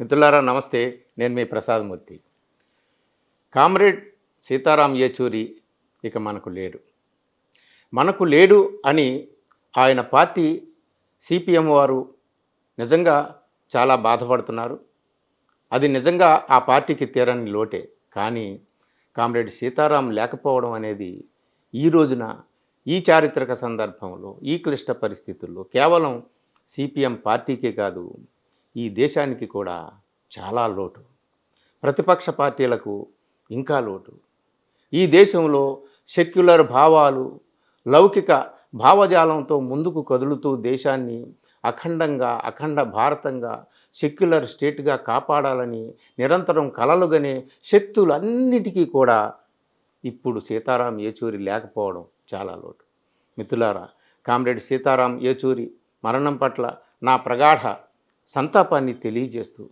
మిత్రులారా నమస్తే. నేను మీ ప్రసాదమూర్తి కామ్రేడ్ సీతారాం యేచూరి ఇక మనకు లేడు. మనకు లేడు అని ఆయన పార్టీ సిపిఎం వారు నిజంగా చాలా బాధపడుతున్నారు. అది నిజంగా ఆ పార్టీకి తీరని లోటే. కానీ కామ్రేడ్ సీతారాం లేకపోవడం అనేది ఈ రోజున ఈ చారిత్రక సందర్భంలో ఈ క్లిష్ట పరిస్థితుల్లో కేవలం సిపిఎం పార్టీకే కాదు ఈ దేశానికి కూడా చాలా లోటు. ప్రతిపక్ష పార్టీలకు ఇంకా లోటు. ఈ దేశంలో సెక్యులర్ భావాలు లౌకిక భావజాలంతో ముందుకు కదులుతూ దేశాన్ని అఖండంగా అఖండ భారతంగా సెక్యులర్ స్టేట్గా కాపాడాలని నిరంతరం కలలుగనే శక్తులన్నిటికీ కూడా ఇప్పుడు సీతారాం ఏచూరి లేకపోవడం చాలా లోటు. మిత్రులారా కామ్రేడ్ సీతారాం ఏచూరి మరణం పట్ల నా ప్రగాఢ సంతాపాన్ని తెలియజేస్తూ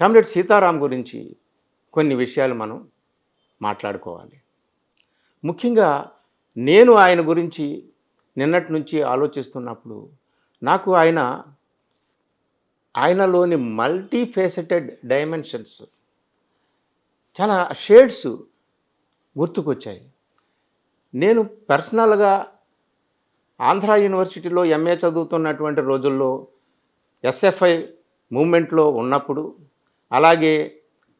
కామ్రేడ్ సీతారాం గురించి కొన్ని విషయాలు మనం మాట్లాడుకోవాలి. ముఖ్యంగా నేను ఆయన గురించి నిన్నటి నుంచి ఆలోచిస్తున్నప్పుడు నాకు ఆయన ఆయనలోని మల్టీ ఫేసెటెడ్ డైమెన్షన్స్ చాలా షేడ్స్ గుర్తుకొచ్చాయి. నేను పర్సనల్గా ఆంధ్ర యూనివర్సిటీలో ఎంఏ చదువుతున్నటువంటి రోజుల్లో ఎస్ఎఫ్ఐ మూమెంట్లో ఉన్నప్పుడు అలాగే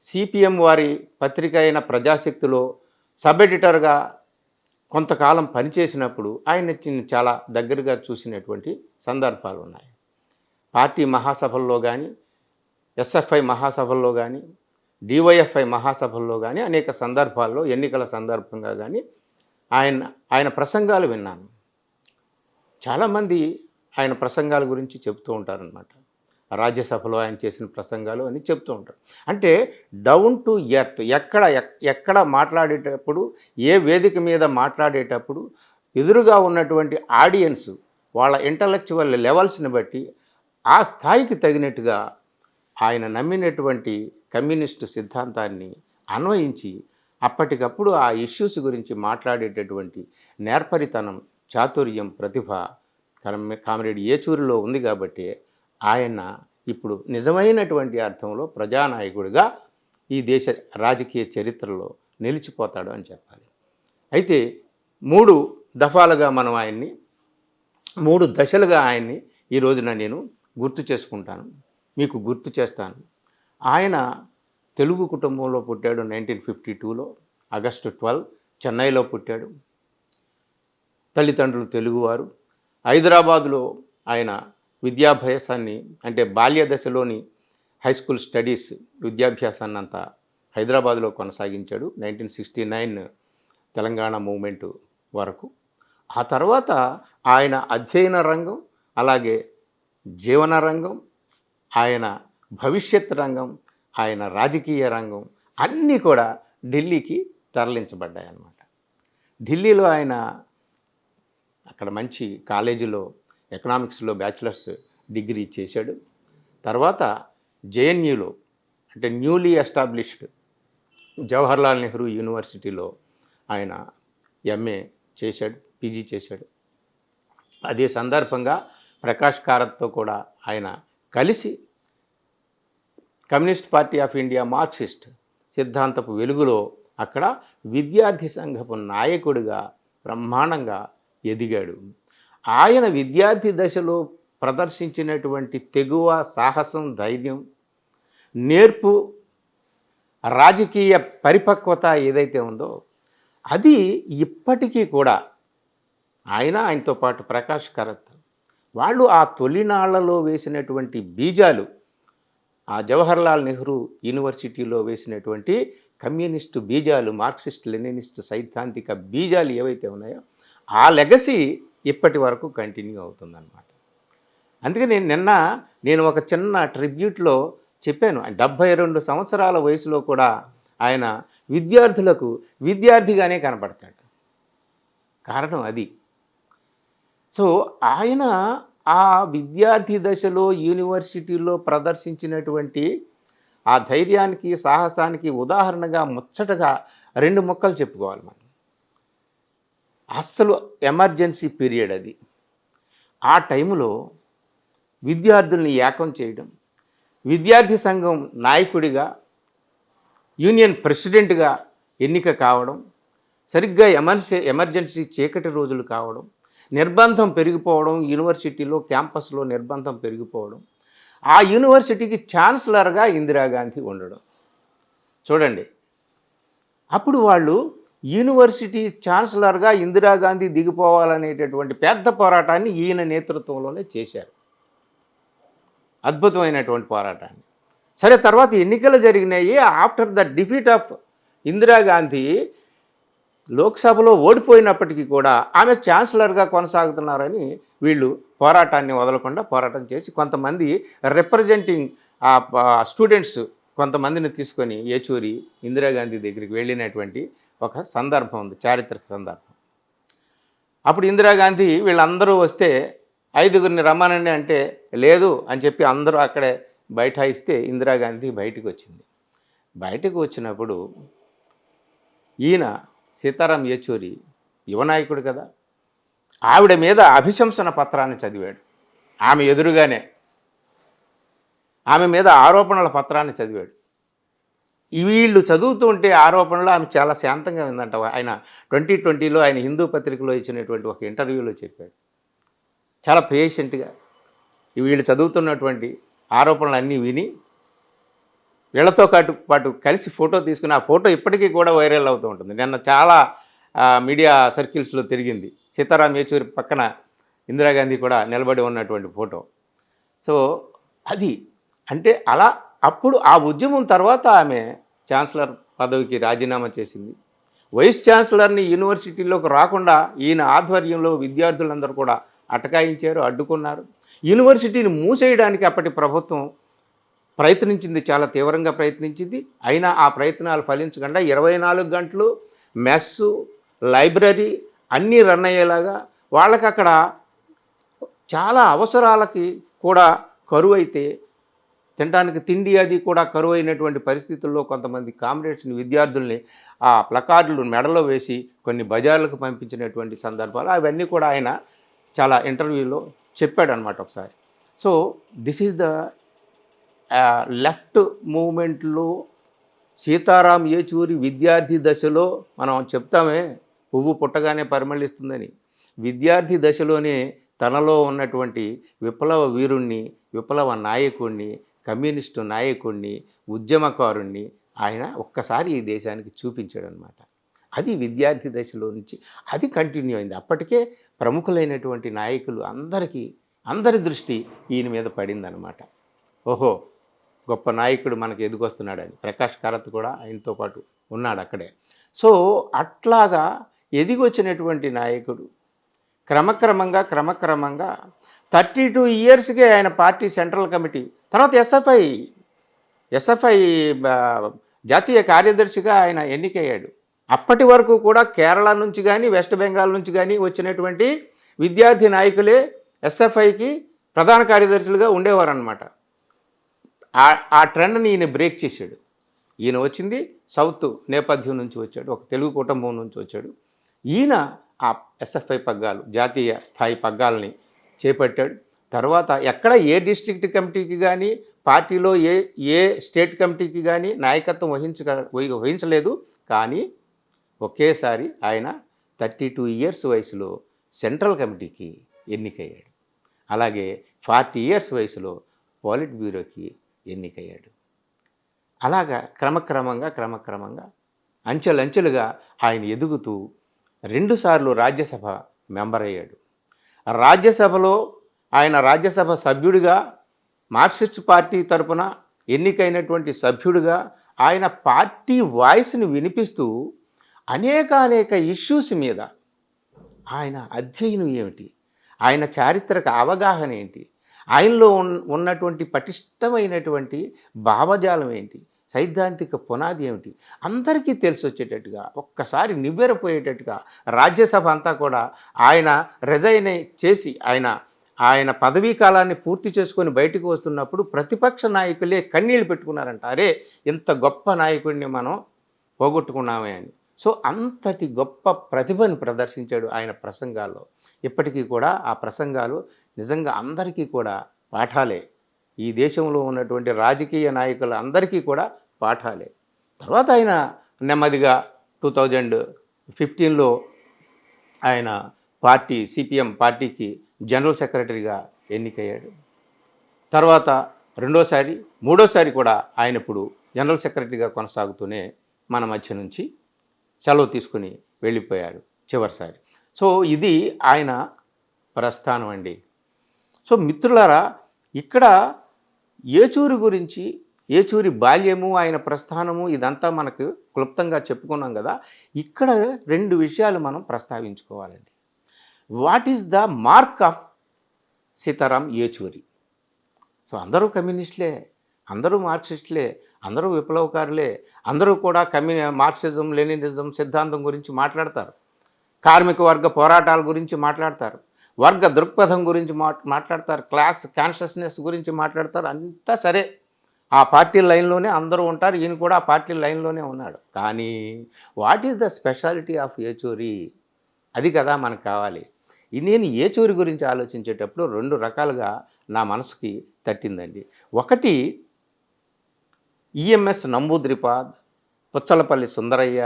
సిపిఎం వారి పత్రిక అయిన ప్రజాశక్తిలో సబ్ ఎడిటర్గా కొంతకాలం పనిచేసినప్పుడు ఆయన చాలా దగ్గరగా చూసినటువంటి సందర్భాలు ఉన్నాయి. పార్టీ మహాసభల్లో కానీ ఎస్ఎఫ్ఐ మహాసభల్లో కానీ డివైఎఫ్ఐ మహాసభల్లో కానీ అనేక సందర్భాల్లో ఎన్నికల సందర్భంగా కానీ ఆయన ఆయన ప్రసంగాలు విన్నాను. చాలామంది ఆయన ప్రసంగాల గురించి చెప్తూ ఉంటారనమాట రాజ్యసభలో ఆయన చేసిన ప్రసంగాలు అని చెప్తూ ఉంటారు. అంటే డౌన్ టు ఎర్త్ ఎక్కడ ఎక్- ఎక్కడ మాట్లాడేటప్పుడు ఏ వేదిక మీద మాట్లాడేటప్పుడు ఎదురుగా ఉన్నటువంటి ఆడియన్స్ వాళ్ళ ఇంటలెక్చువల్ లెవెల్స్ని బట్టి ఆ స్థాయికి తగినట్టుగా ఆయన నమ్మినటువంటి కమ్యూనిస్టు సిద్ధాంతాన్ని అన్వయించి అప్పటికప్పుడు ఆ ఇష్యూస్ గురించి మాట్లాడేటటువంటి నేర్పరితనం చాతుర్యం ప్రతిభ కరమ్- కామిరెడ్డి ఏచూరిలో ఉంది కాబట్టి ఆయన ఇప్పుడు నిజమైనటువంటి అర్థంలో ప్రజానాయకుడిగా ఈ దేశ రాజకీయ చరిత్రలో నిలిచిపోతాడు అని చెప్పాలి. అయితే మూడు దఫాలుగా మనం ఆయన్ని మూడు దశలుగా ఆయన్ని ఈ రోజున నేను గుర్తు చేసుకుంటాను. మీకు గుర్తు చేస్తాను. ఆయన తెలుగు కుటుంబంలో పుట్టాడు నైన్టీన్ ఫిఫ్టీ టూలో ఆగస్టు ట్వెల్వ్ చెన్నైలో పుట్టాడు. తల్లిదండ్రులు తెలుగువారు. హైదరాబాదులో ఆయన విద్యాభ్యాసాన్ని అంటే బాల్య దశలోని హై స్కూల్ స్టడీస్ విద్యాభ్యాసాన్ని అంతా హైదరాబాద్లో కొనసాగించాడు nineteen sixty nine Telangana movement వరకు. ఆ తర్వాత ఆయన అధ్యయన రంగం అలాగే జీవన రంగం ఆయన భవిష్యత్ రంగం ఆయన రాజకీయ రంగం అన్నీ కూడా ఢిల్లీకి తరలించబడ్డాయి అన్నమాట ఢిల్లీలో ఆయన అక్కడ మంచి కాలేజీలో ఎకనామిక్స్లో బ్యాచిలర్స్ డిగ్రీ చేశాడు. తర్వాత జేఎన్యూలో అంటే న్యూలీ ఎస్టాబ్లిష్డ్ జవహర్లాల్ నెహ్రూ యూనివర్సిటీలో ఆయన ఎంఏ చేశాడు పీజీ చేశాడు. అదే సందర్భంగా ప్రకాష్ కారత్తో కూడా ఆయన కలిసి communist party of India Marxist సిద్ధాంతపు వెలుగులో అక్కడ విద్యార్థి సంఘపు నాయకుడిగా బ్రహ్మాండంగా ఎదిగాడు. ఆయన విద్యార్థి దశలో ప్రదర్శించినటువంటి తెగువ సాహసం ధైర్యం నేర్పు రాజకీయ పరిపక్వత ఏదైతే ఉందో అది ఇప్పటికీ కూడా ఆయన ఆయనతో పాటు ప్రకాష్ కరత్. వాళ్ళు ఆ తొలినాళ్ళలో వేసినటువంటి బీజాలు ఆ జవహర్లాల్ నెహ్రూ యూనివర్సిటీలో వేసినటువంటి కమ్యూనిస్టు బీజాలు మార్క్సిస్ట్ లెనినిస్ట్ సైద్ధాంతిక బీజాలు ఏవైతే ఉన్నాయో ఆ లెగసీ ఇప్పటి వరకు కంటిన్యూ అవుతుందన్నమాట. అందుకే నేను నిన్న నేను ఒక చిన్న ట్రిబ్యూట్లో చెప్పాను. డెబ్భై రెండు సంవత్సరాల వయసులో కూడా ఆయన విద్యార్థులకు విద్యార్థిగానే కనపడతాడు. కారణం అది. సో ఆయన ఆ విద్యార్థి దశలో యూనివర్సిటీలో ప్రదర్శించినటువంటి ఆ ధైర్యానికి సాహసానికి ఉదాహరణగా ముచ్చటగా రెండు మొక్కలు చెప్పుకోవాలి మనం. అస్సలు ఎమర్జెన్సీ పీరియడ్ అది. ఆ టైంలో విద్యార్థుల్ని ఏకం చేయడం విద్యార్థి సంఘం నాయకుడిగా యూనియన్ ప్రెసిడెంట్గా ఎన్నిక కావడం సరిగ్గా ఎమర్జెన్సీ ఎమర్జెన్సీ చీకటి రోజులు కావడం నిర్బంధం పెరిగిపోవడం యూనివర్సిటీలో క్యాంపస్లో నిర్బంధం పెరిగిపోవడం ఆ యూనివర్సిటీకి ఛాన్సలర్గా ఇందిరాగాంధీ ఉండడం. చూడండి. అప్పుడు వాళ్ళు యూనివర్సిటీ ఛాన్సలర్గా ఇందిరాగాంధీ దిగిపోవాలనేటటువంటి పెద్ద పోరాటాన్ని ఈయన నేతృత్వంలోనే చేశారు. అద్భుతమైనటువంటి పోరాటాన్ని. సరే తర్వాత ఎన్నికలు జరిగినాయి. After the defeat of Indira Gandhi లోక్సభలో ఓడిపోయినప్పటికీ కూడా ఆమె ఛాన్సలర్గా కొనసాగుతున్నారని వీళ్ళు పోరాటాన్ని వదలకుండా పోరాటం చేసి కొంతమంది రిప్రజెంటింగ్ స్టూడెంట్స్ కొంతమందిని తీసుకొని ఏచూరి ఇందిరాగాంధీ దగ్గరికి వెళ్ళినటువంటి ఒక సందర్భం ఉంది చారిత్రక సందర్భం. అప్పుడు ఇందిరాగాంధీ వీళ్ళందరూ వస్తే ఐదుగురిని రమ్మనండి అంటే లేదు అని చెప్పి అందరూ అక్కడే బైఠాయిస్తే ఇందిరాగాంధీ బయటకు వచ్చింది బయటకు వచ్చినప్పుడు ఈయన సీతారాం యేచూరి యువనాయకుడు కదా. ఆవిడ మీద అభిశంసన పత్రాన్ని చదివాడు. ఆమె ఎదురుగానే ఆమె మీద ఆరోపణల పత్రాన్ని చదివాడు. వీళ్ళు చదువుతూ ఉంటే ఆరోపణలు ఆమె చాలా శాంతంగా ఉందంట ఆయన ట్వంటీ ట్వంటీలో ఆయన హిందూ పత్రికలో ఇచ్చినటువంటి ఒక ఇంటర్వ్యూలో చెప్పాడు. చాలా పేషెంట్గా వీళ్ళు చదువుతున్నటువంటి ఆరోపణలు అన్నీ విని వీళ్ళతో పాటు పాటు కలిసి ఫోటో తీసుకుని ఆ ఫోటో ఇప్పటికీ కూడా వైరల్ అవుతూ ఉంటుంది. నిన్న చాలా మీడియా సర్కిల్స్లో తిరిగింది. సీతారాం యేచూరి పక్కన ఇందిరాగాంధీ కూడా నిలబడి ఉన్నటువంటి ఫోటో. సో అది అంటే అలా అప్పుడు ఆ ఉద్యమం తర్వాత ఆమె ఛాన్సలర్ పదవికి రాజీనామా చేసింది. వైస్ ఛాన్సలర్ని యూనివర్సిటీలోకి రాకుండా ఈయన ఆధ్వర్యంలో విద్యార్థులందరూ కూడా అటకాయించారు అడ్డుకున్నారు. యూనివర్సిటీని మూసేయడానికి అప్పటి ప్రభుత్వం ప్రయత్నించింది చాలా తీవ్రంగా ప్రయత్నించింది. అయినా ఆ ప్రయత్నాలు ఫలించకుండా ఇరవై నాలుగు గంటలు మెస్సు లైబ్రరీ అన్నీ రన్ అయ్యేలాగా వాళ్ళకి అక్కడ చాలా అవసరాలకి కూడా కరువు అయితే తినడానికి తిండి అది కూడా కరువు అయినటువంటి పరిస్థితుల్లో కొంతమంది కామ్రేడ్స్ని విద్యార్థుల్ని ఆ ప్లకార్డులు మెడలో వేసి కొన్ని బజార్లకు పంపించినటువంటి సందర్భాలు అవన్నీ కూడా ఆయన చాలా ఇంటర్వ్యూలో చెప్పాడనమాట ఒకసారి. So this is the left మూమెంట్లో సీతారాం ఏచూరి విద్యార్థి దశలో మనం చెప్తామే పువ్వు పుట్టగానే పరిమళిస్తుందని. విద్యార్థి దశలోనే తనలో ఉన్నటువంటి విప్లవ వీరుణ్ణి విప్లవ నాయకుణ్ణి కమ్యూనిస్టు నాయకుణ్ణి ఉద్యమకారుణ్ణి ఆయన ఒక్కసారి ఈ దేశానికి చూపించాడు అనమాట అది విద్యార్థి దశలో నుంచి అది కంటిన్యూ అయింది. అప్పటికే ప్రముఖులైనటువంటి నాయకులు అందరికీ అందరి దృష్టి ఈయన మీద పడిందనమాట. ఓహో గొప్ప నాయకుడు మనకి ఎదుగొస్తున్నాడని ప్రకాష్ కారత్ కూడా ఆయనతో పాటు ఉన్నాడు అక్కడే. సో అట్లాగా ఎదిగొచ్చినటువంటి నాయకుడు క్రమక్రమంగా క్రమక్రమంగా థర్టీ టూ ఇయర్స్కే ఆయన పార్టీ సెంట్రల్ కమిటీ తర్వాత ఎస్ఎఫ్ఐ ఎస్ఎఫ్ఐ జాతీయ కార్యదర్శిగా ఆయన ఎన్నికయ్యాడు. అప్పటి వరకు కూడా కేరళ నుంచి కానీ వెస్ట్ బెంగాల్ నుంచి కానీ వచ్చినటువంటి విద్యార్థి నాయకులే ఎస్ఎఫ్ఐకి ప్రధాన కార్యదర్శులుగా ఉండేవారనమాట ఆ- ఆ ట్రెండ్ని ఈయన బ్రేక్ చేశాడు. ఈయన వచ్చింది సౌత్ నేపథ్యం నుంచి వచ్చాడు ఒక తెలుగు కుటుంబం నుంచి వచ్చాడు. ఈయన ఆ ఎస్ఎఫ్ఐ పగ్గాలు జాతీయ స్థాయి పగ్గాలని చేపట్టాడు. తర్వాత ఎక్కడ ఏ డిస్ట్రిక్ట్ కమిటీకి కానీ పార్టీలో ఏ ఏ స్టేట్ కమిటీకి కానీ నాయకత్వం వహించ వహించలేదు. కానీ ఒకేసారి ఆయన థర్టీ టూ ఇయర్స్ వయసులో సెంట్రల్ కమిటీకి ఎన్నికయ్యాడు. అలాగే ఫార్టీ ఇయర్స్ వయసులో పాలిట్ బ్యూరోకి ఎన్నికయ్యాడు. అలాగా క్రమక్రమంగా క్రమక్రమంగా అంచెలంచెలుగా ఆయన ఎదుగుతూ రెండుసార్లు రాజ్యసభ మెంబర్ అయ్యాడు రాజ్యసభలో ఆయన రాజ్యసభ సభ్యుడిగా మార్క్సిస్ట్ పార్టీ తరపున ఎన్నికైనటువంటి సభ్యుడిగా ఆయన పార్టీ వాయిస్ని వినిపిస్తూ అనేక అనేక ఇష్యూస్ మీద ఆయన అధ్యయనం ఏమిటి? ఆయన చారిత్రక అవగాహన ఏంటి? ఆయనలో ఉన్- ఉన్నటువంటి పటిష్టమైనటువంటి భావజాలం ఏంటి? సైద్ధాంతిక పునాది ఏమిటి? అందరికీ తెలిసి వచ్చేటట్టుగా ఒక్కసారి నివ్వెరపోయేటట్టుగా రాజ్యసభ అంతా కూడా ఆయన రిజైన్ చేసి ఆయన ఆయన పదవీ కాలాన్ని పూర్తి చేసుకొని బయటకు వస్తున్నప్పుడు ప్రతిపక్ష నాయకులే కన్నీళ్ళు పెట్టుకున్నారంట. అరే ఇంత గొప్ప నాయకుడిని మనం పోగొట్టుకున్నామే అని. సో అంతటి గొప్ప ప్రతిభను ప్రదర్శించాడు ఆయన ప్రసంగాల్లో. ఇప్పటికీ కూడా ఆ ప్రసంగాలు నిజంగా అందరికీ కూడా పాఠాలే. ఈ దేశంలో ఉన్నటువంటి రాజకీయ నాయకులు అందరికీ కూడా పాఠాలే. తర్వాత ఆయన నెమ్మదిగా టూ థౌజండ్ ఫిఫ్టీన్లో ఆయన పార్టీ సిపిఎం పార్టీకి జనరల్ సెక్రటరీగా ఎన్నికయ్యాడు. తర్వాత రెండోసారి మూడోసారి కూడా ఆయన ఇప్పుడు జనరల్ సెక్రటరీగా కొనసాగుతూనే మన మధ్య నుంచి సెలవు తీసుకుని వెళ్ళిపోయాడు చివరిసారి. సో ఇది ఆయన ప్రస్థానం అండి. సో మిత్రులారా ఇక్కడ ఏచూరి గురించి ఏచూరి బాల్యము ఆయన ప్రస్థానము ఇదంతా మనకు క్లుప్తంగా చెప్పుకున్నాం కదా ఇక్కడ రెండు విషయాలు మనం ప్రస్తావించుకోవాలండి. What is the mark of Sitaram Yechury? So అందరూ కమ్యూనిస్టులే అందరూ మార్క్సిస్టులే అందరూ విప్లవకారులే అందరూ కూడా కమ్యూ మార్క్సిజం లెనినిజం సిద్ధాంతం గురించి మాట్లాడతారు. కార్మిక వర్గ పోరాటాల గురించి మాట్లాడతారు. వర్గ దృక్పథం గురించి మాట్లాడతారు క్లాస్ కాన్షియస్నెస్ గురించి మాట్లాడతారు అంతా సరే. ఆ పార్టీ లైన్లోనే అందరూ ఉంటారు ఈయన కూడా ఆ పార్టీ లైన్లోనే ఉన్నాడు. కానీ what is the speciality of Yechury అది కదా మనకు కావాలి. నేను ఏచూరి గురించి ఆలోచించేటప్పుడు రెండు రకాలుగా నా మనసుకి తట్టిందండి. ఒకటి ఈఎంఎస్ నంబూద్రిపాద్ పుచ్చలపల్లి సుందరయ్య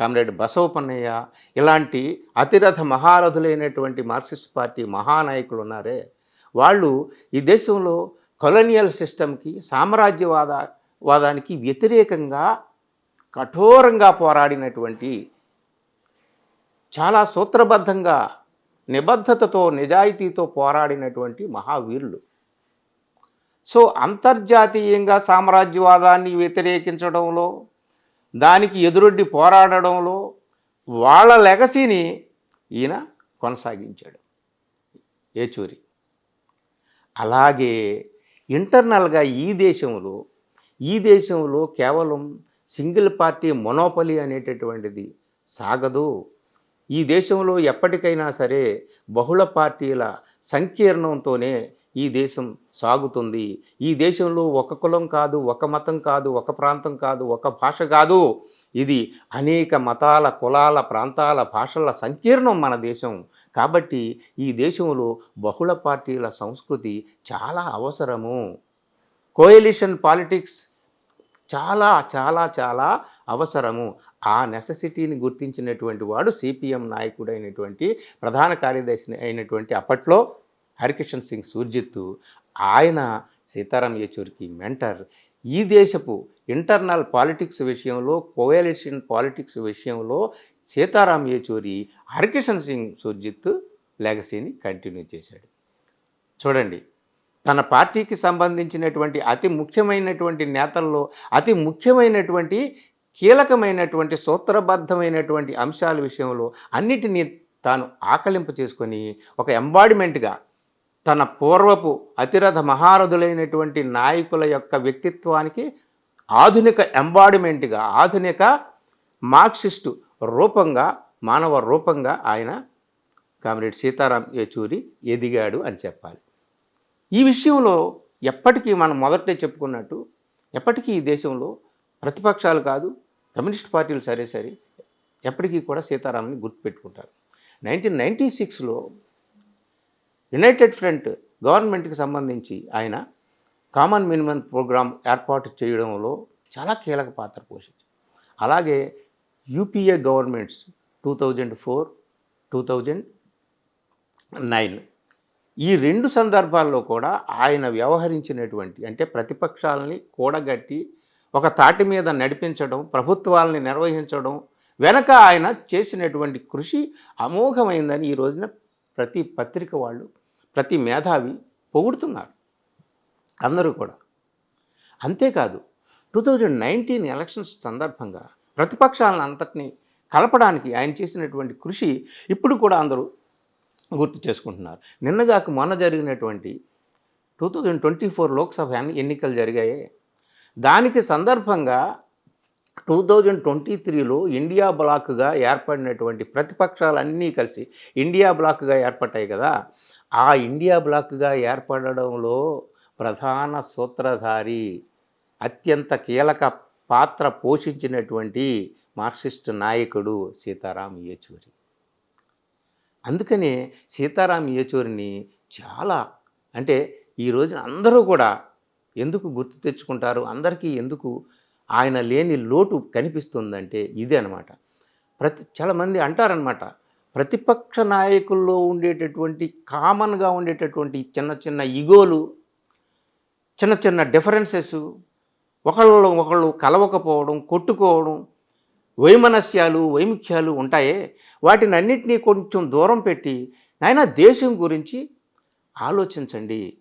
కామ్రేడ్ బసవపన్నయ్య ఇలాంటి అతిరథ మహారథులైనటువంటి మార్క్సిస్ట్ పార్టీ మహానాయకులు ఉన్నారే. వాళ్ళు ఈ దేశంలో కొలోనియల్ సిస్టమ్కి సామ్రాజ్యవాద వాదానికి వ్యతిరేకంగా కఠోరంగా పోరాడినటువంటి చాలా సూత్రబద్ధంగా నిబద్ధతతో నిజాయితీతో పోరాడినటువంటి మహావీరులు. సో అంతర్జాతీయంగా సామ్రాజ్యవాదాన్ని వ్యతిరేకించడంలో దానికి ఎదురొడ్డి పోరాడడంలో వాళ్ళ లెగసీని ఈయన కొనసాగించాడు. ఏచూరి. అలాగే ఇంటర్నల్గా ఈ దేశంలో ఈ దేశంలో కేవలం సింగిల్ పార్టీ మొనోపలి అనేటటువంటిది సాగదు. ఈ దేశంలో ఎప్పటికైనా సరే బహుళ పార్టీల సంకీర్ణంతోనే ఈ దేశం సాగుతుంది. ఈ దేశంలో ఒక కులం కాదు ఒక మతం కాదు ఒక ప్రాంతం కాదు ఒక భాష కాదు. ఇది అనేక మతాల కులాల ప్రాంతాల భాషల సంకీర్ణం మన దేశం. కాబట్టి ఈ దేశంలో బహుళ పార్టీల సంస్కృతి చాలా అవసరము. కోయలిషన్ పాలిటిక్స్ చాలా చాలా చాలా అవసరము. ఆ నెససిటీని గుర్తించినటువంటి వాడు సిపిఎం నాయకుడైనటువంటి ప్రధాన కార్యదర్శి అయినటువంటి అప్పట్లో హరికిషన్ సింగ్ సూర్జిత్ ఆయన సీతారాం యేచూరికి మెంటర్. ఈ దేశపు ఇంటర్నల్ పాలిటిక్స్ విషయంలో కోయలిషన్ పాలిటిక్స్ విషయంలో సీతారాం యేచూరి హరికిషన్ సింగ్ సుర్జిత్ లెగసీని కంటిన్యూ చేశాడు. చూడండి తన పార్టీకి సంబంధించినటువంటి అతి ముఖ్యమైనటువంటి నేతల్లో అతి ముఖ్యమైనటువంటి కీలకమైనటువంటి సూత్రబద్ధమైనటువంటి అంశాల విషయంలో అన్నిటినీ తాను ఆకలింపు చేసుకొని ఒక ఎంబాడిమెంట్గా తన పూర్వపు అతిరథ మహారథులైనటువంటి నాయకుల యొక్క వ్యక్తిత్వానికి ఆధునిక ఎంబాడిమెంట్గా ఆధునిక మార్క్సిస్టు రూపంగా మానవ రూపంగా ఆయన కామ్రేడ్ సీతారాం యేచూరి ఎదిగాడు అని చెప్పాలి. ఈ విషయంలో ఎప్పటికీ మనం మొదటే చెప్పుకున్నట్టు ఎప్పటికీ ఈ దేశంలో ప్రతిపక్షాలు కాదు కమ్యూనిస్ట్ పార్టీలు సరే సరే ఎప్పటికీ కూడా సీతారాంని గుర్తుపెట్టుకుంటారు. నైన్టీన్ నైంటీ సిక్స్లో యునైటెడ్ ఫ్రంట్ గవర్నమెంట్కి సంబంధించి ఆయన కామన్ మినిమం ప్రోగ్రాం ఏర్పాటు చేయడంలో చాలా కీలక పాత్ర పోషించారు. అలాగే UPA governments two thousand four two thousand nine ఈ రెండు సందర్భాల్లో కూడా ఆయన వ్యవహరించినటువంటి అంటే ప్రతిపక్షాలని కూడగట్టి ఒక తాటి మీద నడిపించడం ప్రభుత్వాలని నిర్వహించడం వెనక ఆయన చేసినటువంటి కృషి అమోఘమైందని ఈ రోజున ప్రతి పత్రిక వాళ్ళు ప్రతి మేధావి పొగుడుతున్నారు. అందరూ కూడా. అంతేకాదు టూ థౌజండ్ నైన్టీన్ ఎలక్షన్స్ సందర్భంగా ప్రతిపక్షాలను అంతటినీ కలపడానికి ఆయన చేసినటువంటి కృషి ఇప్పుడు కూడా అందరూ గుర్తు చేసుకుంటున్నారు. నిన్నగాక మొన్న జరిగినటువంటి two thousand twenty four Lok Sabha ఎన్నికలు జరిగాయి? దానికి సందర్భంగా టూ థౌజండ్ ట్వంటీ త్రీలో ఇండియా బ్లాక్గా ఏర్పడినటువంటి ప్రతిపక్షాలన్నీ కలిసి ఇండియా బ్లాక్గా ఏర్పడ్డాయి కదా? ఆ ఇండియా బ్లాక్గా ఏర్పడడంలో ప్రధాన సూత్రధారి అత్యంత కీలక పాత్ర పోషించినటువంటి మార్క్సిస్ట్ నాయకుడు సీతారాం యేచూరి. అందుకనే సీతారాం యేచూరిని చాలా అంటే ఈ రోజున అందరూ కూడా ఎందుకు గుర్తు తెచ్చుకుంటారు? అందరికీ ఎందుకు ఆయన లేని లోటు కనిపిస్తుందంటే ఇదే అనమాట ప్రతి చాలామంది అంటారనమాట ప్రతిపక్ష నాయకుల్లో ఉండేటటువంటి కామన్గా ఉండేటటువంటి చిన్న చిన్న ఇగోలు చిన్న చిన్న డిఫరెన్సెస్ ఒకళ్ళు ఒకళ్ళు కలవకపోవడం కొట్టుకోవడం వైమనస్యాలు వైముఖ్యాలు ఉంటాయే. వాటిని అన్నిటినీ కొంచెం దూరం పెట్టి నాయన దేశం గురించి ఆలోచించండి.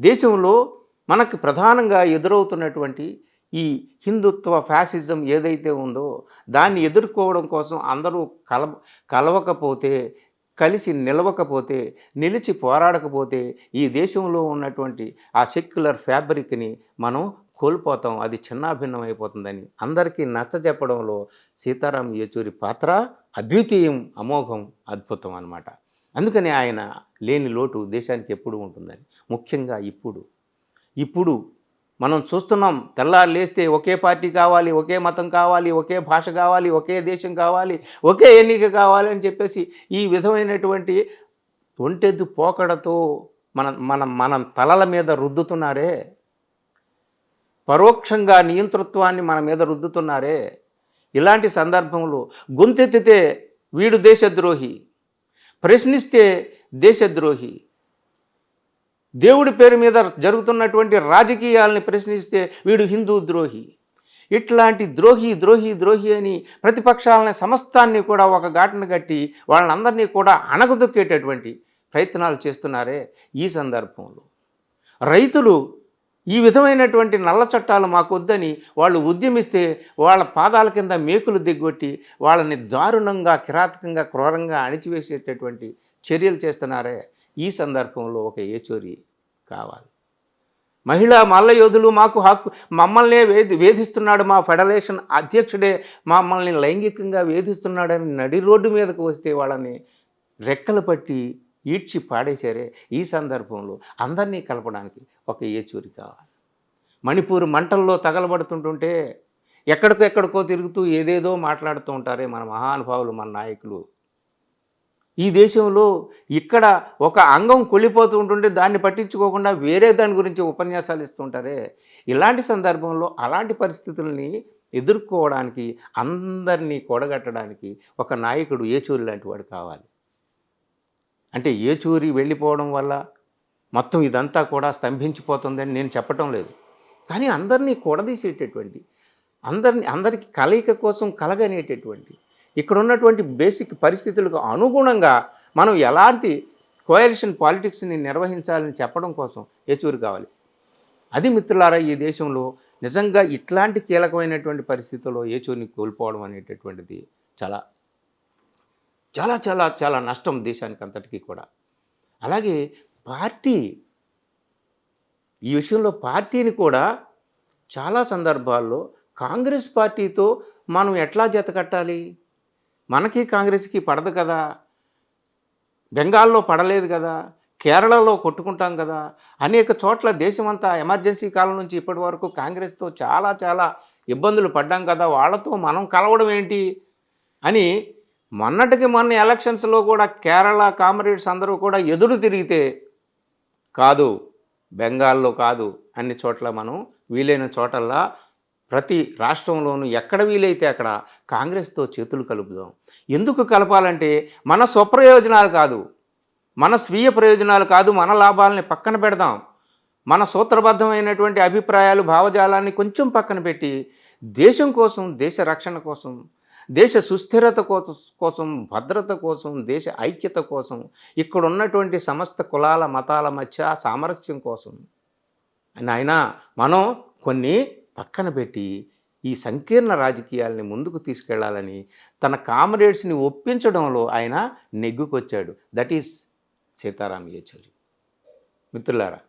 దేశంలో మనకు ప్రధానంగా ఎదురవుతున్నటువంటి ఈ హిందుత్వ ఫ్యాసిజం ఏదైతే ఉందో దాన్ని ఎదుర్కోవడం కోసం అందరూ కల కలవకపోతే కలిసి నిలవకపోతే నిలిచి పోరాడకపోతే ఈ దేశంలో ఉన్నటువంటి ఆ సెక్యులర్ ఫ్యాబ్రిక్ని మనం కోల్పోతాం. అది చిన్నాభిన్నం అయిపోతుందని అందరికీ నచ్చ చెప్పడంలో సీతారాం యేచూరి పాత్ర అద్వితీయం అమోఘం అద్భుతం అన్నమాట. అందుకని ఆయన లేని లోటు దేశానికి ఎప్పుడు ఉంటుందని. ముఖ్యంగా ఇప్పుడు. ఇప్పుడు మనం చూస్తున్నాం తెల్లారు లేస్తే ఒకే పార్టీ కావాలి ఒకే మతం కావాలి ఒకే భాష కావాలి ఒకే దేశం కావాలి ఒకే ఎన్నిక కావాలి అని చెప్పేసి ఈ విధమైనటువంటి ఒంటెద్దు పోకడతో మన మన మనం తలల మీద రుద్దుతున్నారే? పరోక్షంగా నియంతృత్వాన్ని మన మీద రుద్దుతున్నారే? ఇలాంటి సందర్భంలో గొంతెత్తితే వీడు దేశద్రోహి ప్రశ్నిస్తే దేశద్రోహి దేవుడి పేరు మీద జరుగుతున్నటువంటి రాజకీయాలని ప్రశ్నిస్తే వీడు హిందూ ద్రోహి. ఇట్లాంటి ద్రోహి ద్రోహి ద్రోహి అని ప్రతిపక్షాలని సమస్తాన్ని కూడా ఒక ఘాటను కట్టి వాళ్ళందరినీ కూడా అణగదొక్కేటటువంటి ప్రయత్నాలు చేస్తున్నారే ఈ సందర్భంలో. రైతులు ఈ విధమైనటువంటి నల్ల చట్టాలు మాకొద్దని వాళ్ళు ఉద్యమిస్తే వాళ్ళ పాదాల కింద మేకులు దిగ్గొట్టి వాళ్ళని దారుణంగా కిరాతకంగా క్రూరంగా అణిచివేసేటటువంటి చర్యలు చేస్తున్నారే ఈ సందర్భంలో ఒక ఏచూరి కావాలి. మహిళా మల్ల యోధులు మాకు హక్కు మమ్మల్నే వేధి వేధిస్తున్నాడు మా ఫెడరేషన్ అధ్యక్షుడే మమ్మల్ని లైంగికంగా వేధిస్తున్నాడని నడి రోడ్డు మీదకు వస్తే వాళ్ళని రెక్కలు పట్టి ఈడ్చి పాడేశారే ఈ సందర్భంలో అందరినీ కలపడానికి ఒక ఏచూరి కావాలి. మణిపూర్ మంటల్లో తగలబడుతుంటుంటే ఎక్కడికో ఎక్కడికో తిరుగుతూ ఏదేదో మాట్లాడుతూ ఉంటారే మన మహానుభావులు మన నాయకులు. ఈ దేశంలో ఇక్కడ ఒక అంగం కొలిపోతూ ఉంటుంటే దాన్ని పట్టించుకోకుండా వేరే దాని గురించి ఉపన్యాసాలు ఇస్తుంటారే ఇలాంటి సందర్భంలో అలాంటి పరిస్థితుల్ని ఎదుర్కోవడానికి అందరినీ కూడగట్టడానికి ఒక నాయకుడు ఏచూరి లాంటి వాడు కావాలి. అంటే ఏచూరి వెళ్ళిపోవడం వల్ల మొత్తం ఇదంతా కూడా స్తంభించిపోతుందని నేను చెప్పటం లేదు. కానీ అందరినీ కూడదీసేటటువంటి అందరిని అందరికీ కలయిక కోసం కలగనేటటువంటి ఇక్కడ ఉన్నటువంటి బేసిక్ పరిస్థితులకు అనుగుణంగా మనం ఎలాంటి కోయలిషన్ పాలిటిక్స్ని నిర్వహించాలని చెప్పడం కోసం ఏచూరు కావాలి. అది మిత్రులారా ఈ దేశంలో నిజంగా ఇట్లాంటి కీలకమైనటువంటి పరిస్థితుల్లో ఏచూరిని కోల్పోవడం అనేటటువంటిది చాలా చాలా చాలా చాలా నష్టం దేశానికి అంతటికీ కూడా. అలాగే పార్టీ ఈ విషయంలో పార్టీని కూడా చాలా సందర్భాల్లో కాంగ్రెస్ పార్టీతో మనం ఎట్లా జతకట్టాలి మనకి కాంగ్రెస్కి పడదు కదా. బెంగాల్లో పడలేదు కదా. కేరళలో కొట్టుకుంటాం కదా. అనేక చోట్ల దేశమంతా ఎమర్జెన్సీ కాలం నుంచి ఇప్పటి వరకు కాంగ్రెస్తో చాలా చాలా ఇబ్బందులు పడ్డాం కదా. వాళ్ళతో మనం కలవడం ఏంటి? అని మొన్నటికి మొన్న ఎలక్షన్స్లో కూడా కేరళ కామ్రేడ్స్ అందరూ కూడా ఎదురు తిరిగితే కాదు బెంగాల్లో కాదు అన్ని చోట్ల మనం వీలైన చోటల్లా ప్రతి రాష్ట్రంలోనూ ఎక్కడ వీలైతే అక్కడ కాంగ్రెస్తో చేతులు కలుపుదాం. ఎందుకు కలపాలంటే మన స్వప్రయోజనాలు కాదు. మన స్వీయ ప్రయోజనాలు కాదు మన లాభాలని పక్కన పెడదాం. మన సూత్రబద్ధమైనటువంటి అభిప్రాయాలు భావజాలాన్ని కొంచెం పక్కన పెట్టి దేశం కోసం దేశ రక్షణ కోసం దేశ సుస్థిరత కోసం భద్రత కోసం దేశ ఐక్యత కోసం ఇక్కడ ఉన్నటువంటి సమస్త కులాల మతాల మధ్య సామరస్యం కోసం. నాయన మనం కొన్ని పక్కన పెట్టి ఈ సంకీర్ణ రాజకీయాల్ని ముందుకు తీసుకెళ్ళాలని తన కామ్రేడ్స్ని ఒప్పించడంలో ఆయన నెగ్గుకొచ్చాడు. That is Sitaram Yechury. మిత్రులారా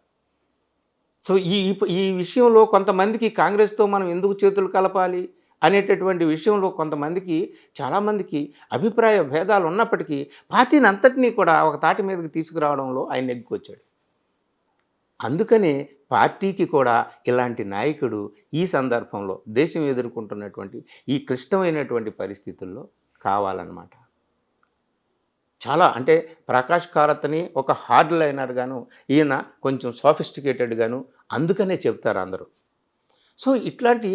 సో ఈ ఈ విషయంలో కొంతమందికి కాంగ్రెస్తో మనం ఎందుకు చేతులు కలపాలి అనేటటువంటి విషయంలో కొంతమందికి చాలామందికి అభిప్రాయ భేదాలు ఉన్నప్పటికీ పార్టీని అంతటినీ కూడా ఒక తాటి మీదకి తీసుకురావడంలో ఆయన నెగ్గుకొచ్చాడు. అందుకనే పార్టీకి కూడా ఇలాంటి నాయకుడు ఈ సందర్భంలో దేశం ఎదుర్కొంటున్నటువంటి ఈ క్లిష్టమైనటువంటి పరిస్థితుల్లో కావాలన్నమాట. చాలా అంటే ప్రకాష్ కారత్ని ఒక హార్డ్ లైనర్గాను ఈయన కొంచెం సోఫిస్టికేటెడ్గాను అందుకనే చెప్తారు అందరూ. సో ఇట్లాంటి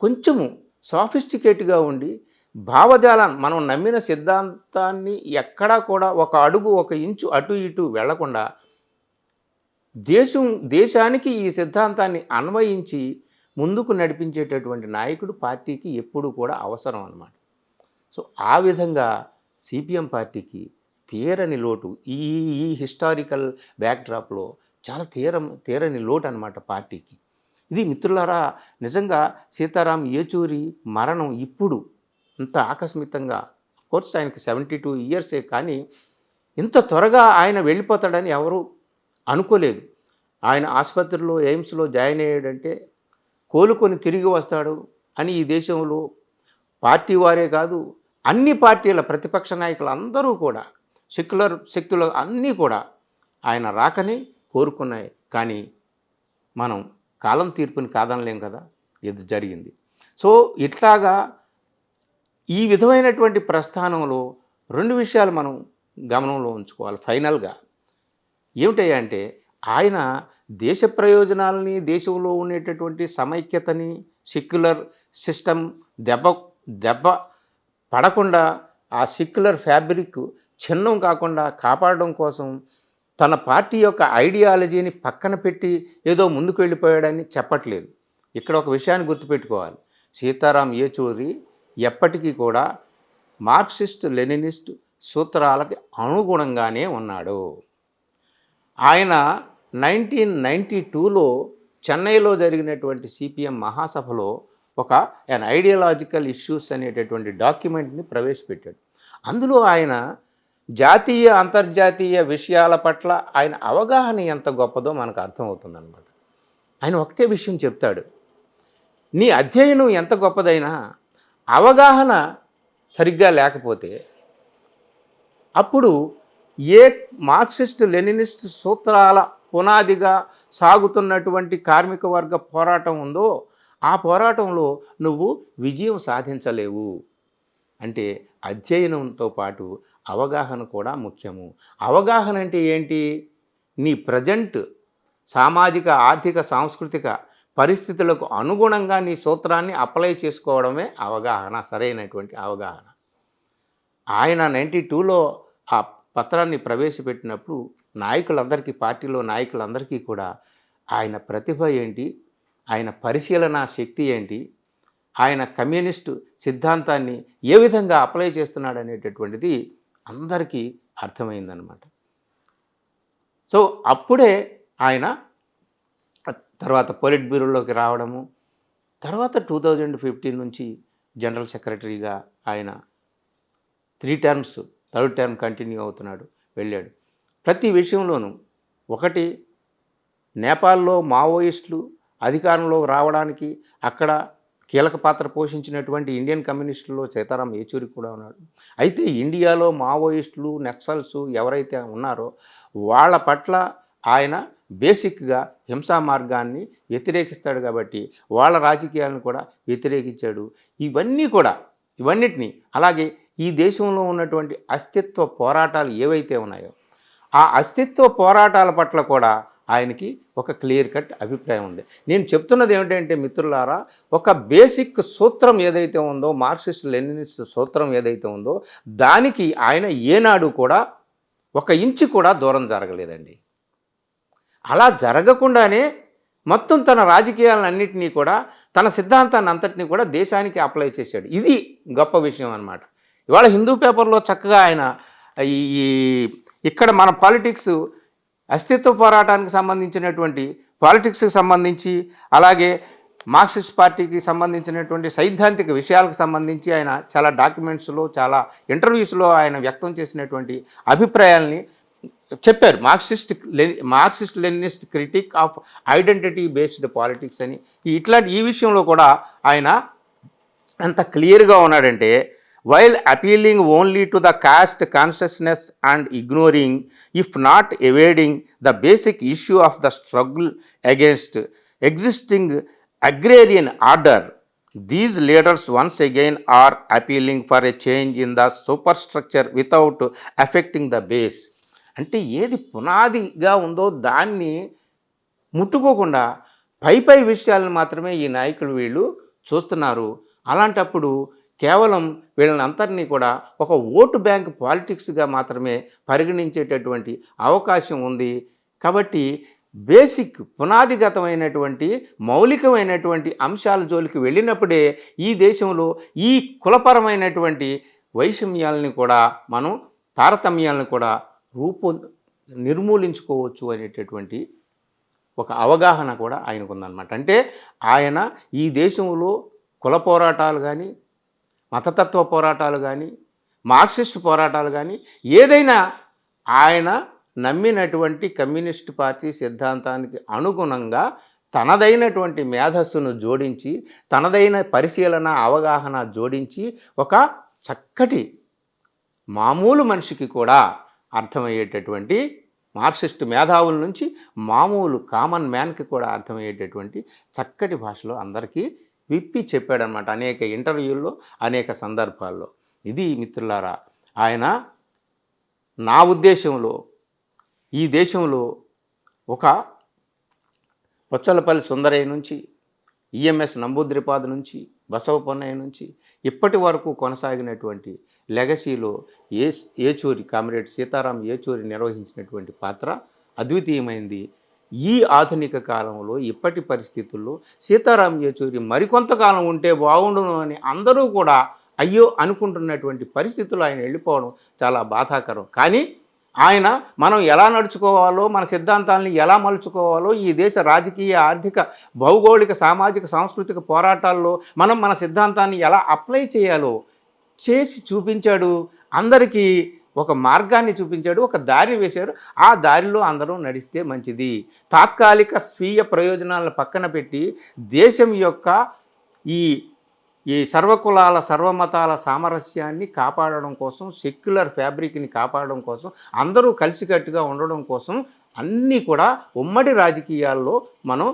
కొంచెము సాఫిస్టికేట్గా ఉండి భావజాలం మనం నమ్మిన సిద్ధాంతాన్ని ఎక్కడా కూడా ఒక అడుగు ఒక ఇంచు అటు ఇటు వెళ్ళకుండా దేశం దేశానికి ఈ సిద్ధాంతాన్ని అన్వయించి ముందుకు నడిపించేటటువంటి నాయకుడు పార్టీకి ఎప్పుడు కూడా అవసరం అన్నమాట. సో ఆ విధంగా సిపిఎం పార్టీకి తీరని లోటు ఈ ఈ హిస్టారికల్ బ్యాక్డ్రాప్లో చాలా తీరం తీరని లోటు అనమాట పార్టీకి. ఇది మిత్రులారా నిజంగా సీతారాం ఏచూరి మరణం ఇప్పుడు ఇంత ఆకస్మికంగా కోర్స్ ఆయనకి సెవెంటీ టూ ఇయర్సే కానీ ఇంత త్వరగా ఆయన వెళ్ళిపోతాడని ఎవరు అనుకోలేదు. ఆయన ఆసుపత్రిలో ఎయిమ్స్లో జాయిన్ అయ్యాడంటే కోలుకొని తిరిగి వస్తాడు అని ఈ దేశంలో పార్టీ వారే కాదు అన్ని పార్టీల ప్రతిపక్ష నాయకులు అందరూ కూడా సెక్యులర్ శక్తులు అన్నీ కూడా ఆయన రాకని కోరుకున్నాయి. కానీ మనం కాలం తీర్పుని కాదనలేం కదా ఇది జరిగింది. సో ఇట్లాగా ఈ విధమైనటువంటి ప్రస్థానంలో రెండు విషయాలు మనం గమనంలో ఉంచుకోవాలి. ఫైనల్గా ఏమిటయ్యా అంటే ఆయన దేశ ప్రయోజనాలని దేశంలో ఉండేటటువంటి సమైక్యతని సెక్యులర్ సిస్టమ్ దెబ్బ దెబ్బ పడకుండా ఆ సెక్యులర్ ఫ్యాబ్రిక్ చిన్నం కాకుండా కాపాడడం కోసం తన పార్టీ యొక్క ఐడియాలజీని పక్కన పెట్టి ఏదో ముందుకు వెళ్ళిపోయాడని చెప్పట్లేదు. ఇక్కడ ఒక విషయాన్ని గుర్తుపెట్టుకోవాలి. సీతారాం ఏచూరి ఎప్పటికీ కూడా మార్క్సిస్ట్ లెనినిస్ట్ సూత్రాలకి అనుగుణంగానే ఉన్నాడు. ఆయన నైన్టీన్ నైంటీ టూలో చెన్నైలో జరిగినటువంటి సిపిఎం మహాసభలో ఒక అన్ ఐడియాలజికల్ ఇష్యూస్ అనేటటువంటి డాక్యుమెంట్ని ప్రవేశపెట్టాడు. అందులో ఆయన జాతీయ అంతర్జాతీయ విషయాల పట్ల ఆయన అవగాహన ఎంత గొప్పదో మనకు అర్థమవుతుందన్నమాట. ఆయన ఒకటే విషయం చెప్తాడు. నీ అధ్యయనం ఎంత గొప్పదైనా అవగాహన సరిగ్గా లేకపోతే అప్పుడు ఏ మార్క్సిస్ట్ లెనినిస్ట్ సూత్రాల పునాదిగా సాగుతున్నటువంటి కార్మిక వర్గ పోరాటం ఉందో ఆ పోరాటంలో నువ్వు విజయం సాధించలేవు. అంటే అధ్యయనంతో పాటు అవగాహన కూడా ముఖ్యము. అవగాహన అంటే ఏంటి? నీ ప్రజెంట్ సామాజిక ఆర్థిక సాంస్కృతిక పరిస్థితులకు అనుగుణంగా నీ సూత్రాన్ని అప్లై చేసుకోవడమే అవగాహన సరైనటువంటి అవగాహన. ఆయన నైంటీ టూలో ఆ పత్రాన్ని ప్రవేశపెట్టినప్పుడు నాయకులందరికీ పార్టీలో నాయకులందరికీ కూడా ఆయన ప్రతిభ ఏంటి? ఆయన పరిశీలన శక్తి ఏంటి? ఆయన కమ్యూనిస్టు సిద్ధాంతాన్ని ఏ విధంగా అప్లై చేస్తున్నాడు అనేటటువంటిది అందరికీ అర్థమైందనమాట సో అప్పుడే ఆయన తర్వాత పొలిట్ బ్యూరోలోకి రావడము తర్వాత టూ థౌజండ్ ఫిఫ్టీన్ నుంచి జనరల్ సెక్రటరీగా ఆయన three terms third term continue అవుతున్నాడు వెళ్ళాడు. ప్రతి విషయంలోనూ ఒకటి నేపాల్లో మావోయిస్టులు అధికారంలో రావడానికి అక్కడ కీలక పాత్ర పోషించినటువంటి ఇండియన్ కమ్యూనిస్టుల్లో సీతారాం ఏచూరి కూడా ఉన్నాడు. అయితే ఇండియాలో మావోయిస్టులు నక్సల్స్ ఎవరైతే ఉన్నారో వాళ్ళ పట్ల ఆయన బేసిక్గా హింసా మార్గాన్ని వ్యతిరేకిస్తాడు కాబట్టి వాళ్ళ రాజకీయాలను కూడా వ్యతిరేకించాడు. ఇవన్నీ కూడా ఇవన్నిటినీ అలాగే ఈ దేశంలో ఉన్నటువంటి అస్తిత్వ పోరాటాలు ఏవైతే ఉన్నాయో ఆ అస్తిత్వ పోరాటాల పట్ల కూడా ఆయనకి ఒక క్లియర్ కట్ అభిప్రాయం ఉంది. నేను చెప్తున్నది ఏమిటంటే మిత్రులారా ఒక బేసిక్ సూత్రం ఏదైతే ఉందో మార్క్సిస్ట్ లెనినిస్ట్ సూత్రం ఏదైతే ఉందో దానికి ఆయన ఏనాడు కూడా ఒక ఇంచు కూడా దూరం జరగలేదండి. అలా జరగకుండానే మొత్తం తన రాజకీయాలన్నింటినీ కూడా తన సిద్ధాంతాన్ని అంతటినీ కూడా దేశానికి అప్లై చేశాడు. ఇది గొప్ప విషయం అన్నమాట. ఇవాళ హిందూ పేపర్లో చక్కగా ఆయన ఈ ఇక్కడ మన పాలిటిక్స్ అస్తిత్వ పోరాటానికి సంబంధించినటువంటి పాలిటిక్స్కి సంబంధించి అలాగే మార్క్సిస్ట్ పార్టీకి సంబంధించినటువంటి సైద్ధాంతిక విషయాలకు సంబంధించి ఆయన చాలా డాక్యుమెంట్స్లో చాలా ఇంటర్వ్యూస్లో ఆయన వ్యక్తం చేసినటువంటి అభిప్రాయాల్ని చెప్పారు. Marxist Marxist Leninist critic of identity based politics అని. ఇట్లాంటి ఈ విషయంలో కూడా ఆయన ఎంత క్లియర్గా ఉన్నాడంటే while appealing only to the caste consciousness and ignoring if not evading the basic issue of the struggle against existing agrarian order these leaders once again are appealing for a change in the superstructure without affecting the base అంటే ఏది పునాదిగా ఉందో దాన్ని ముట్టుకోకుండా పై పై విషయాలను మాత్రమే ఈ నాయకులు వీళ్ళు చూస్తున్నారు అలాంటప్పుడు కేవలం వీళ్ళని అందరినీ కూడా ఒక ఓటు బ్యాంక్ పాలిటిక్స్గా మాత్రమే పరిగణించేటటువంటి అవకాశం ఉంది. కాబట్టి బేసిక్ పునాదిగతమైనటువంటి మౌలికమైనటువంటి అంశాల జోలికి వెళ్ళినప్పుడే ఈ దేశంలో ఈ కులపరమైనటువంటి వైషమ్యాలని కూడా మనం తారతమ్యాలను కూడా రూపొ నిర్మూలించుకోవచ్చు అనేటటువంటి ఒక అవగాహన కూడా ఆయనకు ఉందన్నమాట అంటే ఆయన ఈ దేశంలో కుల పోరాటాలు కానీ మతతత్వ పోరాటాలు కానీ మార్క్సిస్ట్ పోరాటాలు కానీ ఏదైనా ఆయన నమ్మినటువంటి కమ్యూనిస్ట్ పార్టీ సిద్ధాంతానికి అనుగుణంగా తనదైనటువంటి మేధస్సును జోడించి తనదైన పరిశీలన అవగాహన జోడించి ఒక చక్కటి మామూలు మనిషికి కూడా అర్థమయ్యేటటువంటి మార్క్సిస్ట్ మేధావుల నుంచి మామూలు కామన్ మ్యాన్కి కూడా అర్థమయ్యేటటువంటి చక్కటి భాషలో అందరికీ విప్పి చెప్పాడనమాట అనేక ఇంటర్వ్యూల్లో అనేక సందర్భాల్లో. ఇది మిత్రులారా ఆయన నా ఉద్దేశంలో ఈ దేశంలో ఒక పొచ్చలపల్లి సుందరయ్య నుంచి ఈఎంఎస్ నంబూద్రిపాద నుంచి బసవ పొన్నయ్య నుంచి ఇప్పటి వరకు కొనసాగినటువంటి లెగసీలో ఏ ఏచూరి కామ్రేడ్ సీతారాం ఏచూరి నిర్వహించినటువంటి పాత్ర అద్వితీయమైంది ఈ ఆధునిక కాలంలో ఇప్పటి పరిస్థితుల్లో సీతారాం యచూరి మరికొంతకాలం ఉంటే బాగుండును అని అందరూ కూడా అయ్యో అనుకుంటున్నటువంటి పరిస్థితులు ఆయన వెళ్ళిపోవడం చాలా బాధాకరం. కానీ ఆయన మనం ఎలా నడుచుకోవాలో మన సిద్ధాంతాలని ఎలా మలుచుకోవాలో ఈ దేశ రాజకీయ ఆర్థిక భౌగోళిక సామాజిక సాంస్కృతిక పోరాటాల్లో మనం మన సిద్ధాంతాన్ని ఎలా అప్లై చేయాలో చేసి చూపించాడు అందరికీ ఒక మార్గాన్ని చూపించాడు ఒక దారి వేశాడు. ఆ దారిలో అందరూ నడిస్తే మంచిది. తాత్కాలిక స్వీయ ప్రయోజనాలను పక్కన పెట్టి దేశం యొక్క ఈ ఈ సర్వకులాల సర్వమతాల సామరస్యాన్ని కాపాడడం కోసం సెక్యులర్ ఫ్యాబ్రిక్ని కాపాడడం కోసం అందరూ కలిసికట్టుగా ఉండడం కోసం అన్నీ కూడా ఉమ్మడి రాజకీయాల్లో మనం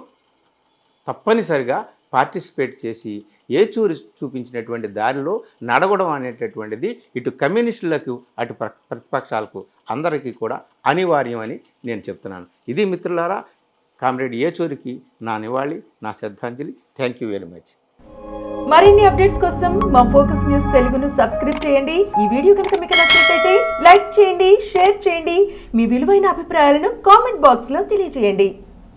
తప్పనిసరిగా పార్టిసిపేట్ చేసి ఏచూరి చూపించినటువంటి దారిలో నడవడం అనేటటువంటిది ఇటు కమ్యూనిస్టులకు అటు ప్ర- ప్రతిపక్షాలకు అందరికీ కూడా అనివార్యం అని నేను చెప్తున్నాను. ఇది మిత్రులారా కామ్రేడ్ ఏచూరికి నా నివాళి నా శ్రద్ధాంజలి. థ్యాంక్ యూ వెరీ మచ్ మరిన్ని అప్డేట్స్ కోసం మా ఫోకస్ న్యూస్ తెలుగును సబ్స్క్రైబ్ చేయండి. ఈ వీడియో కనుక మీకు నచ్చినట్లయితే లైక్ చేయండి షేర్ చేయండి. మీ విలువైన అభిప్రాయాలను కామెంట్ బాక్స్లో తెలియజేయండి.